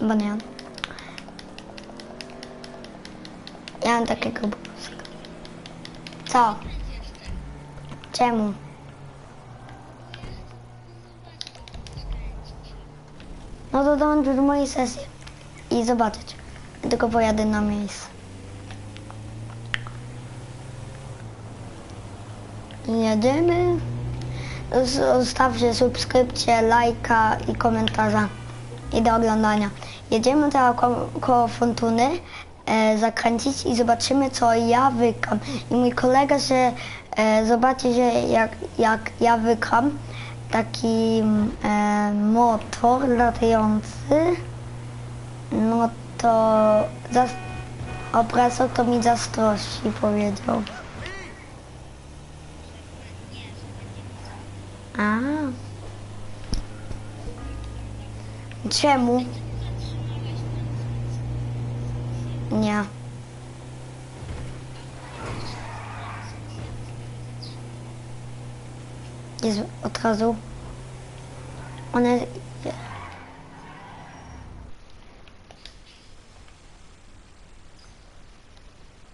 Banian. Ja mam takiego boska. Co? Czemu? No to dołączyć do mojej sesji i zobaczyć. Tylko pojadę na miejsce. Jedziemy. Zostawcie subskrypcję, lajka i komentarza. I do oglądania. Jedziemy teraz ko koło Fontuny e, zakręcić i zobaczymy co ja wykam. I mój kolega, że e, zobaczy, że jak, jak ja wykam taki e, motor latający, no to opresor to mi zazdrości powiedział. A. Czemu? Nie. Jest od razu. One